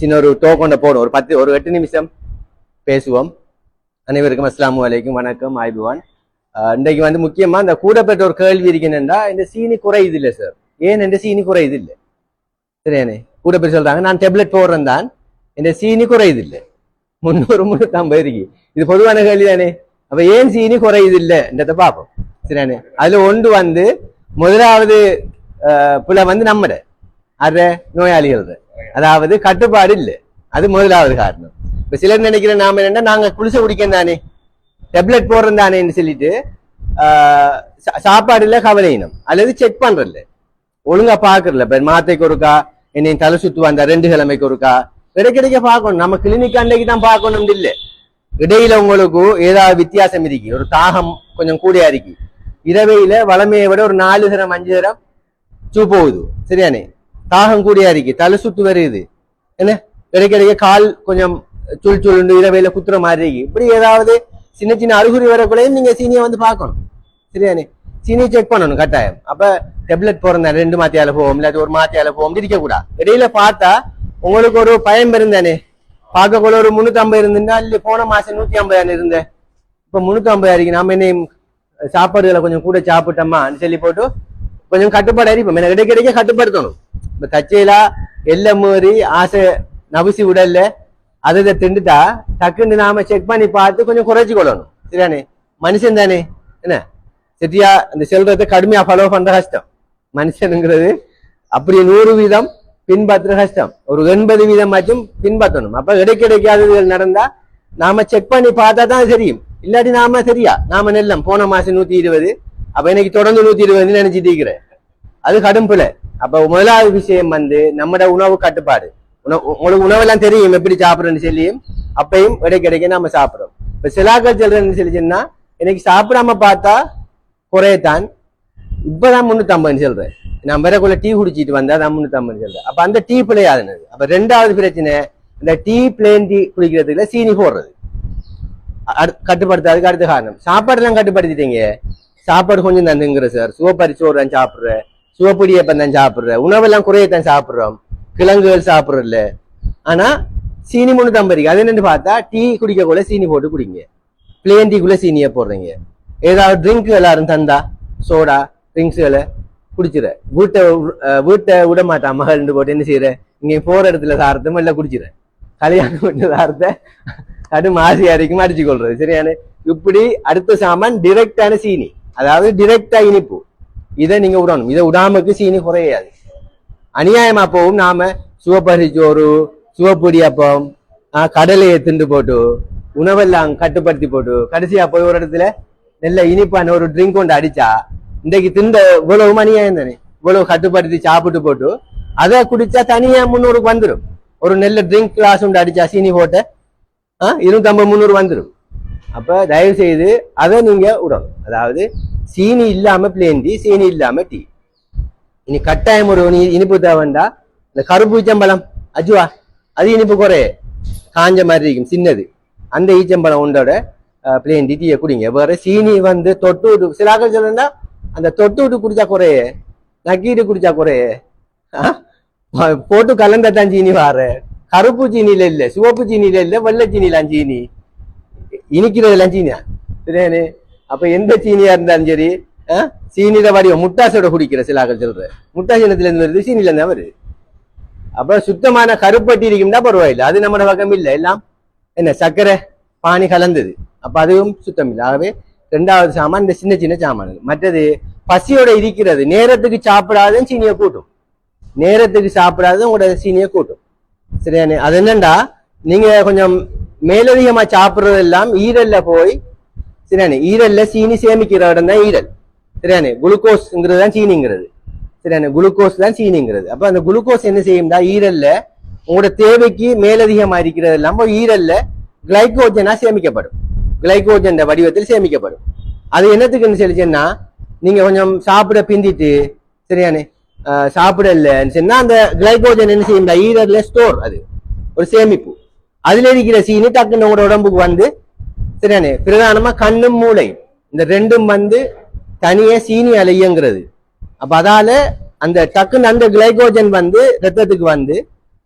சின்ன ஒரு டோக்கொண்ட போடும் ஒரு பத்து ஒரு எட்டு நிமிஷம் பேசுவோம். அனைவருக்கும் அஸ்லாம் வலைக்கும் வணக்கம் ஆய்புவான் இன்றைக்கு வந்து முக்கியமாக இந்த கூடப்பட்ட ஒரு கேள்வி இருக்குன்னா இந்த சீனி குறையுது இல்லை சார் ஏன் இந்த சீனி குறையுது இல்லை சரியானே? கூட பேர் சொல்றாங்க நான் டேப்லெட் போடுறேன் தான். இந்த சீனி குறையுது இல்லை முந்நூறு முந்நூற்றம்பது இருக்கு. இது பொதுவான கேள்வி தானே அப்போ ஏன் சீனி குறையுது இல்லைன்றதை பார்ப்போம். சரியானே? அதில் ஒன்று வந்து முதலாவது அஹ், புல வந்து நம்மட அற நோயாளிகள் அதாவது கட்டுப்பாடு இல்லை. அது முதலாவது காரணம். இப்ப சிலர் நினைக்கிற நாம என்னன்னா நாங்க குளிச குடிக்கணும் தானே. டேப்லெட் போடுறோம் தானேன்னு சொல்லிட்டு ஆஹ், சா- சாப்பாடுல கவலையினம் அல்லது செக் பண்றதில்ல. ஒழுங்கா பாக்குறல இப்ப மாத்தைக்கு ஒருக்கா என்னை தலை சுத்து அந்த ரெண்டு கிழமைக்கு ஒருக்கா கிடைக்க பார்க்கணும். நம்ம கிளினிக் அன்னைக்கு தான் பார்க்கணும் இல்ல. இடையில உங்களுக்கு ஏதாவது வித்தியாசம் இருக்கு. ஒரு தாகம் கொஞ்சம் கூடியா இருக்கு. இரவையில வளமையை விட ஒரு நாலு தரம் அஞ்சு தரம் சூ போகுது சரியானே? தாகம் கூடியா இருக்கு. தலை சுத்து வருது என்ன? கிடைக்க கால் கொஞ்சம் சுள் சுள்ளுண்டு இரவையில குத்துற மாதிரி இருக்கு. இப்படி ஏதாவது சின்ன சின்ன அறிகுறி வரக்குள்ளேயும் நீங்க சீனியை வந்து பார்க்கணும். சரியானே சீனியை செக் பண்ணணும் கட்டாயம். அப்ப டெப்லெட் போறேன் ரெண்டு மாத்தியால போவோம் இல்லாட்டி ஒரு மாத்தியால போவோம் இருக்க கூடாது இடையில பார்த்தா உங்களுக்கு ஒரு பயம் இருந்தானே. பார்க்கக்குள்ள ஒரு முன்னூத்தி ஐம்பது இருந்துன்னா இல்ல போன மாசம் நூத்தி ஐம்பது இருந்தேன். இப்ப முன்னூத்தி ஐம்பது இருக்கு. நாம என்ன சாப்பாடுகளை கொஞ்சம் கூட சாப்பிட்டோமான்னு சொல்லி போட்டு கொஞ்சம் கட்டுப்பாடு அறிப்போம் எனக்கு இடைக்க இடைக்க கட்டுப்படுத்தணும். இந்த தச்சையிலா எல்லை மீறி ஆசை நபுசி உடல்ல அதை திண்டுட்டா டக்குன்னு நாம செக் பண்ணி பார்த்து கொஞ்சம் குறைச்சு கொள்ளணும். சரியானே மனுஷன் தானே? என்ன? சரியா இந்த செல்றத கடுமையா ஃபாலோ பண்ற கஷ்டம். மனுஷனுங்கிறது அப்படி நூறு வீதம் பின்பற்ற கஷ்டம். ஒரு எண்பது வீதம் மட்டும் பின்பற்றணும். அப்ப இடைக்கிடைக்காததுகள் நடந்தா நாம செக் பண்ணி பார்த்தா தான் தெரியும். இல்லாட்டி நாம சரியா? நாம நெல்லம். போன மாசம் நூத்தி இருபது. அப்ப இன்னைக்கு தொடர்ந்து நூத்தி இருபதுன்னு நினைச்சிட்டு இருக்கிறேன். அது கடும் பிழை. அப்ப முதலாவது விஷயம் வந்து நம்மட உணவு கட்டுப்பாடு. உணவு உங்களுக்கு உணவெல்லாம் தெரியும் எப்படி சாப்பிடுறேன்னு சொல்லியும் அப்பயும் இடைக்கிடைக்க நாம சாப்பிடுறோம். இப்ப சிலாக்கள் சொல்றேன்னு சொல்லி இன்னைக்கு சாப்பிடாம பார்த்தா குறையத்தான். இப்பதான் முன்னூத்தி சொல்றேன். நான் வரக்குள்ள டீ குடிச்சிட்டு வந்தா நான் முன்னூத்தி ஐம்பது சொல்றேன். அப்ப அந்த டீ பிள்ளையாதுனது அப்ப ரெண்டாவது பிரச்சனை இந்த டீ பிளேன் டீ குடிக்கிறதுக்குள்ள சீனி போடுறது. அடு- கட்டுப்படுத்தாதுக்கு அடுத்த காரணம். சாப்பாடுலாம் கட்டுப்படுத்திட்டீங்க. சாப்பாடு கொஞ்சம் தந்துங்கிற சார். சிவப்பரி சோறு சாப்பிடுறேன். சிவப்பொடி எப்பம் தான் சாப்பிடுறேன். உணவெல்லாம் குறையத்தான் சாப்பிடுறோம். கிழங்குகள் சாப்பிடுறதில்ல. ஆனா சீனி மூணு தம்பரிக்கு அது என்னன்னு பார்த்தா டீ குடிக்கக்குள்ள சீனி போட்டு குடிங்க. பிளேன் டீக்குள்ள சீனியை போடுறீங்க. ஏதாவது ட்ரிங்க் எல்லாரும் தந்தா சோடா ட்ரிங்க்ஸுகளை குடிச்சிட வீட்டை வீட்டை விட மாட்டான். மகள்னு போட்டு என்ன செய்யற இங்கே போற இடத்துல சாரத்தை இல்லை குடிச்சிட கல்யாணம் பண்ண சாரத்தை அது மாசி அரைக்கும் அடிச்சு கொள்றது சரியான? இப்படி அடுத்த சாமான் டிரெக்டான சீனி. அதாவது டிரெக்டா இனிப்பு. இதை நீங்க விடணும் இதை விடாமக்கு சீனி குறையாது. அநியாயமா போகும். நாம சிவப்பரி சோறு சிவப்பொடி அப்பம் கடலையை திண்டு போட்டு உணவெல்லாம் கட்டுப்படுத்தி போட்டு கடைசியா போய் ஒரு இடத்துல நல்ல இனிப்பான ஒரு ட்ரிங்க் கொண்டு அடிச்சா இன்றைக்கு திண்ட இவ்வளவு அநியாயம் தானே? இவ்வளவு கட்டுப்படுத்தி சாப்பிட்டு போட்டு அதை குடிச்சா தனியா முன்னூறுக்கு வந்துடும் ஒரு நெல்ல ட்ரிங்க் கிளாஸ் உண்டு அடிச்சா சீனி போட்ட இருநூத்தம்பது முந்நூறு வந்துடும் அப்ப தயவு செய்து அதை நீங்க விடணும். அதாவது சீனி இல்லாம பிளேன் டீ சீனி இல்லாம டீ இனி கட்டாயம் ஒரு இனி- இனிப்பு தேவைண்டா? இந்த கருப்பு ஈச்சம்பழம் அஜுவா அது இனிப்பு குறைய. காஞ்ச மாதிரி இருக்கும் சின்னது. அந்த ஈச்சம்பழம் உண்டோட பிளேன் டீ டீயை குடிங்க. வேற சீனி வந்து தொட்டு விட்டு சில ஆக்கள் அந்த தொட்டு விட்டு குடிச்சா குறைய. நக்கிட்டு குடிச்சா குறைய. ஆ? போட்டு கலந்ததான் சீனி வாரு. கருப்பு சீனியில இல்ல சிவப்பு சீனியில இல்ல வெள்ளை சீனிலாம் சீனி. இனிக்கிறதெல்லாம் சீனியா? சரியானே அப்ப எந்த சீனியா இருந்தாலும் சரி ஆ? சீனியில வடிவம் முட்டாசோட குடிக்கிற சிலாக்கள் சொல்ற. முட்டாசி இனத்துல இருந்து வருது சீனில இருந்தா வருது. அப்ப சுத்தமான கருப்பட்டி இருக்கும்னா பரவாயில்லை. அது நம்ம பக்கம் இல்லை. எல்லாம் என்ன சர்க்கரை பானி கலந்தது. அப்ப அதுவும் சுத்தம் இல்லை. ஆகவே ரெண்டாவது சாமான் இந்த சின்ன சின்ன சாமான்கள். மற்றது பசியோட இருக்கிறது. நேரத்துக்கு சாப்பிடாத சீனியை கூட்டும். நேரத்துக்கு சாப்பிடாத உங்களோட சீனியை கூட்டும். சரியானே அது என்னண்டா? நீங்க கொஞ்சம் மேலதிகமா சாப்பிடுறது எல்லாம் ஈரல்ல போய் சரியானே? ஈரல்ல சீனி சேமிக்கிற இடம் தான் ஈரல். சரியானே? குளுக்கோஸ்ங்கிறது தான் சீனிங்கிறது. சரியானே? குளுக்கோஸ் தான் சீனிங்கிறது. அப்ப அந்த குளுக்கோஸ் என்ன செய்யும்டா ஈரல்ல உங்களோட தேவைக்கு மேலதிகமா இருக்கிறது எல்லாம் போய் ஈரல்ல கிளைகோஜனா சேமிக்கப்படும். கிளைகோஜன் வடிவத்தில் சேமிக்கப்படும். அது என்னத்துக்குன்னு சொல்லிச்சுன்னா நீங்க கொஞ்சம் சாப்பிட பிந்திட்டு சரியானே? சாப்பிடலன்னு சொன்னா அந்த கிளைகோஜன் என்ன செய்யும்டா ஈரல்ல ஸ்டோர் அது. ஒரு சேமிப்பு. அதுல இருக்கிற சீனி டக்குன்னு உங்களோட உடம்புக்கு வந்து சரியானே பிரதானமா கண்ணும் மூளையும். இந்த ரெண்டும் வந்து தனியே சீனி இயங்குறது. அப்ப அதால அந்த டக்குன்னு அந்த கிளைகோஜன் வந்து ரத்தத்துக்கு வந்து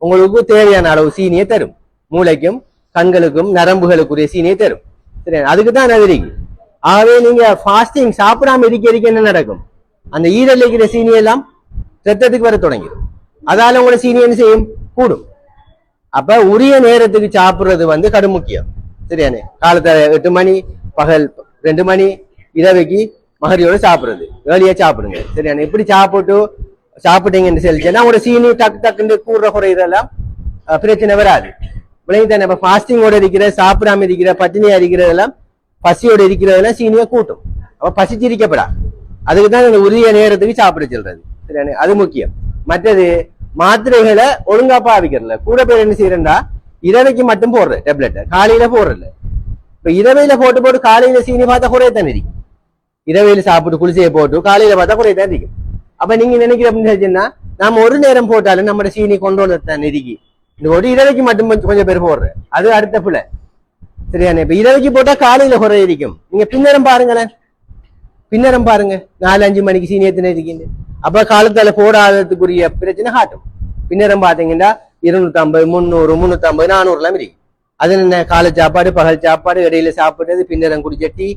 உங்களுக்கு தேவையான அளவு சீனியை தரும். மூளைக்கும் கண்களுக்கும் நரம்புகளுக்குரிய சீனியை தரும். சரி அதுக்கு தான் நதிரிக்கு ஆகவே நீங்க ஃபாஸ்டிங் சாப்பிடாம இருக்க இருக்க என்ன நடக்கும்? அந்த ஈரல் இருக்கிற சீனியெல்லாம் ரத்தத்துக்கு வர தொடங்கிடும் அதால உங்களோட சீனி என்ன செய்யும்? கூடும். அப்ப உரிய நேரத்துக்கு சாப்பிடுறது வந்து கடும் முக்கியம். சரியானே காலத்துல எட்டு மணி பகல் ரெண்டு மணி இரவைக்கு மகரியோட சாப்பிடுறது. ஏர்லியா சாப்பிடுங்க. சரியானே இப்படி சாப்பிட்டு சாப்பிட்டீங்கன்னு சொல்லிச்சுன்னா உங்களோட சீனி டக்கு டக்குன்னு கூடுற குறையிறதெல்லாம் பிரச்சனை வராது. விளைவு தானே? இப்ப ஃபாஸ்டிங்கோட இருக்கிற சாப்பிடாம இருக்கிற பட்டினியா இருக்கிறதெல்லாம் பசியோட இருக்கிறதெல்லாம் சீனியை கூட்டும். அப்ப பசிச்சிருக்கப்படா அதுக்கு தான் இந்த உரிய நேரத்துக்கு சாப்பிட சொல்றது. சரியானே அது முக்கியம். மற்றது மாத்திரைகளை ஒழுங்கா பாவிக்கிறல கூட பேர் என்ன செய்யறா இரவைக்கு மட்டும் போடுற டேப்லெட்டை காலையில போடுறல இப்ப இரவையில போட்டு போட்டு காலையில சீனி பார்த்தா குறைய தான் இருக்கும் இரவையில சாப்பிட்டு குளிசையை போட்டு காலையில பார்த்தா குறைய தான் இருக்கும் அப்ப நீங்க நினைக்கிற அப்படின்னு நம்ம ஒரு நேரம் போட்டாலும் நம்ம சீனி கொண்டோல தான் இருக்கு. இந்த ஒரு இரவைக்கு மட்டும் கொஞ்சம் பேர் போடுற அது அடுத்த பிள்ளை சரியானே இப்ப இரவைக்கு போட்டா காலையில குறைய இருக்கும். நீங்க பின்னரம் பாருங்களேன். பின்னரம் பாருங்க. நாலு அஞ்சு மணிக்கு சீனி எத்தனை இருக்கீங்க அப்ப காலத்துல போடாததுக்குரிய பிரச்சனை காட்டும். பின்னரம் பாத்தீங்கன்னா இருநூத்தி ஐம்பது முந்நூறு முன்னூத்தி ஐம்பது நானூறு எல்லாம் இருக்கு. அது என்ன காலை சாப்பாடு பகல் சாப்பாடு இடையில சாப்பிட்டது பின்னரம் குடிச்ச டீ.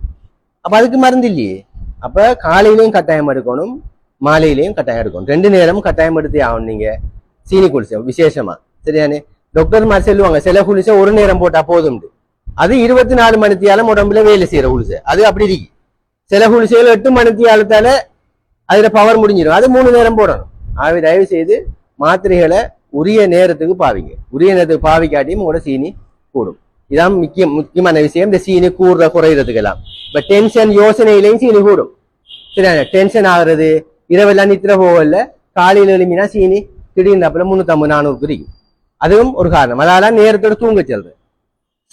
அப்ப அதுக்கு மருந்து இல்லையே. அப்ப காலையிலயும் கட்டாயம் எடுக்கணும் மாலையிலையும் கட்டாயம் எடுக்கணும். ரெண்டு நேரமும் கட்டாயம் எடுத்தே ஆகணும் நீங்க. சீனி குளிச்ச விசேஷமா. சரியானே டாக்டர்மார் மாதிரி சொல்லுவாங்க சில குளிச ஒரு நேரம் போட்டா போதும் அது இருபத்தி நாலு மணித்தியாலம் உடம்புல வேலை செய்யற குளிசை அது அப்படி இருக்கு. சில குளிசைகள் எட்டு மணித்தியாலத்தால அதுல பவர் முடிஞ்சிடும். அது மூணு நேரம் போடணும். ஆகவே தயவு செய்து மாத்திரைகளை உரிய நேரத்துக்கு பாவிங்க. உரிய நேரத்துக்கு பாவிக்காட்டியும் உங்களோட சீனி கூடும். இதான் முக்கிய முக்கியமான விஷயம். இந்த சீனி கூடுற குறையிறதுக்கெல்லாம். இப்ப டென்ஷன் யோசனையிலையும் சீனி கூடும். சரி டென்ஷன் ஆகுறது இரவெல்லாம் நித்திர போகல காலையில எழுமினா சீனி திடீர்னு முன்னூத்தம்பது நானூறு குறிக்கும் அதுவும் ஒரு காரணம். அதால நேரத்தோட தூங்க செல்றது.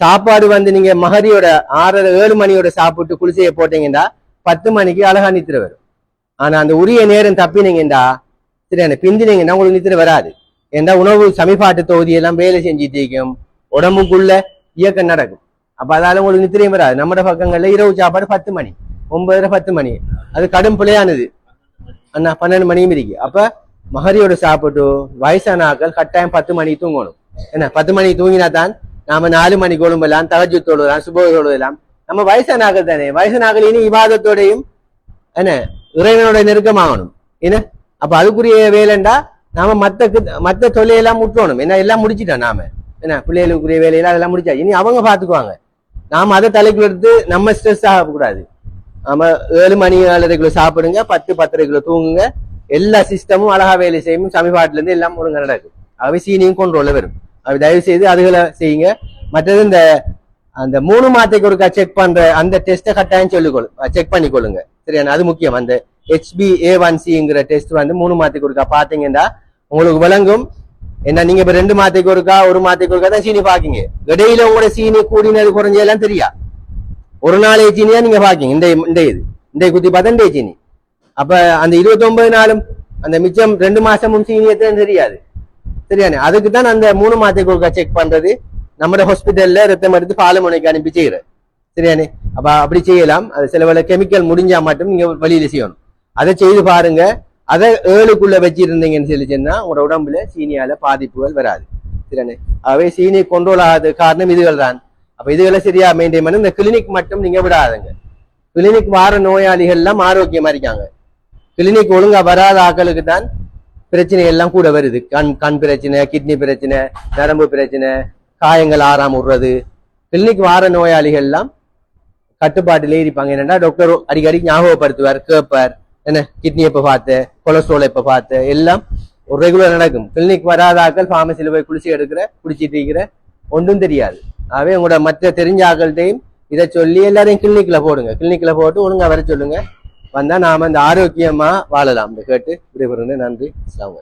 சாப்பாடு வந்து நீங்க மகரியோட ஆறரை ஏழு மணியோட சாப்பிட்டு குளிசையை போட்டீங்கன்னா பத்து மணிக்கு அழகா நித்திர வரும். ஆனா அந்த உரிய நேரம் தப்பினீங்கடா சரியான பிந்தினீங்கன்னா உங்களுக்கு நித்திர வராது. ஏன்னா உணவு சமிபாட்டு தொகுதி எல்லாம் வேலை செஞ்சுட்டு இருக்கும் உடம்புக்குள்ள இயக்கம் நடக்கும். அப்ப அதால உங்களுக்கு நித்திரையும் வராது. நம்ம பக்கங்கள்ல இரவு சாப்பாடு பத்து மணி ஒன்பதரை பத்து மணி. அது கடும் பிழையானது. அண்ணா பன்னெண்டு மணியும் இருக்கு. அப்ப மகரியோட சாப்பிட்டு வயசான ஆக்கள் கட்டாயம் பத்து மணிக்கு தூங்கணும். என்ன பத்து மணிக்கு தூங்கினா தான் நாம நாலு மணி கொழும்பெல்லாம் தகஜு தொழுதலாம் சுப நம்ம வயசான ஆக்கள் தானே. வயசான ஆக்கள் இனி விவாதத்தோடையும் என்ன இறைவனோட நெருக்கமாகணும். என்ன? அப்ப அதுக்குரிய வேலைண்டா நாம மத்த மத்த தொல்லையெல்லாம் முட்டணும் என்ன? எல்லாம் முடிச்சிட்டோம் நாம. என்ன? பிள்ளைகளுக்குரிய வேலையெல்லாம் அதெல்லாம் முடிச்சா இனி அவங்க பாத்துக்குவாங்க. நாம அதை தலைக்குள்ள எடுத்து நம்ம ஸ்ட்ரெஸ் ஆகக்கூடாது. நாம ஏழு மணி ஏழரைக்குள்ள சாப்பிடுங்க பத்து பத்தரைக்குள்ள தூங்குங்க. எல்லா சிஸ்டமும் அழகா வேலை செய்யும். சமீபாட்டுல இருந்து எல்லாம் ஒழுங்கு நடக்கும் அவை சீனியும் கொண்டு வரும். அவை தயவு செய்து அதுகளை செய்யுங்க. மற்றது இந்த அந்த மூணு மாதத்துக்கு ஒருக்கா செக் பண்ற அந்த டெஸ்ட்டை கட்டாயம் சொல்லிக்கொள்ளு செக் பண்ணிக்கொள்ளுங்க. சரியா அது முக்கியம். அந்த ஹெச்பி ஏ ஒன் சிங்கிற டெஸ்ட் வந்து மூணு மாதத்துக்கு ஒருக்கா பாத்தீங்கன்னா உங்களுக்கு விளங்கும். என்ன நீங்க இப்ப ரெண்டு மாதத்துக்கு ஒருக்கா ஒரு மாதத்துக்கு ஒருக்கா தான் சீனி பாக்கீங்க. இடையில உங்களோட சீனி கூடினது குறைஞ்சதெல்லாம் தெரியா? ஒரு நாளைய சீனியா நீங்க பாக்கீங்க. இந்த இந்த இது. இந்த குத்தி பார்த்தா இந்த சீனி. அப்ப அந்த இருபத்தி ஒன்பது நாளும் அந்த மிச்சம் ரெண்டு மாசமும் சீனி எத்தனை தெரியாது. சரியானே? அதுக்கு தான் அந்த மூணு மாதத்துக்கு ஒருக்கா செக் பண்றது. நம்ம ஹாஸ்பிட்டல்ல ரத்தம் எடுத்து பாலமுனைக்கு அனுப்பி செய்யறது சரியானே அப்ப அப்படி செய்யலாம் அது சில வேலை கெமிக்கல் முடிஞ்சா மட்டும் நீங்க வெளியில செய்யணும் அதை செய்து பாருங்க அதை ஏழுக்குள்ள வச்சிருந்தீங்கன்னு சொல்லி சொன்னா உங்களோட உடம்புல சீனியால பாதிப்புகள் வராது சரியானே அவை சீனி கொண்டோல் ஆகாத காரணம் இதுகள் தான் அப்ப இதுகளை சரியா மெயின்டைன் பண்ணி இந்த கிளினிக் மட்டும் நீங்க விடாதுங்க கிளினிக் வார நோயாளிகள் எல்லாம் ஆரோக்கியமா இருக்காங்க கிளினிக் ஒழுங்கா வராத ஆக்களுக்கு தான் பிரச்சனை எல்லாம் கூட வருது கண் கண் பிரச்சனை கிட்னி பிரச்சனை நரம்பு பிரச்சனை காயங்கள் ஆறாம விடுறது. கிளினிக் வார நோயாளிகள் எல்லாம் கட்டுப்பாட்டிலே இருப்பாங்க. என்னன்னா டாக்டர் அடிக்கடி ஞாபகப்படுத்துவார் கேட்பார். என்ன கிட்னி எப்போ பார்த்து கொலஸ்ட்ரால் எப்போ பார்த்து எல்லாம் ஒரு ரெகுலர் நடக்கும் கிளினிக் வராத ஆட்கள் போய் குளிச்சு எடுக்கிற குடிச்சிட்டு இருக்கிற ஒன்றும் தெரியாது. ஆகவே உங்களோட மற்ற தெரிஞ்ச ஆட்கள்கிட்டையும் இதை சொல்லி எல்லாரையும் கிளினிக்கில் போடுங்க. கிளினிக்கில் போட்டு ஒழுங்காக வர சொல்லுங்க. வந்தால் நாம் இந்த ஆரோக்கியமாக வாழலாம். இந்த கேட்டு விடைபெறுங்க நன்றி. அஸ்ஸலாமு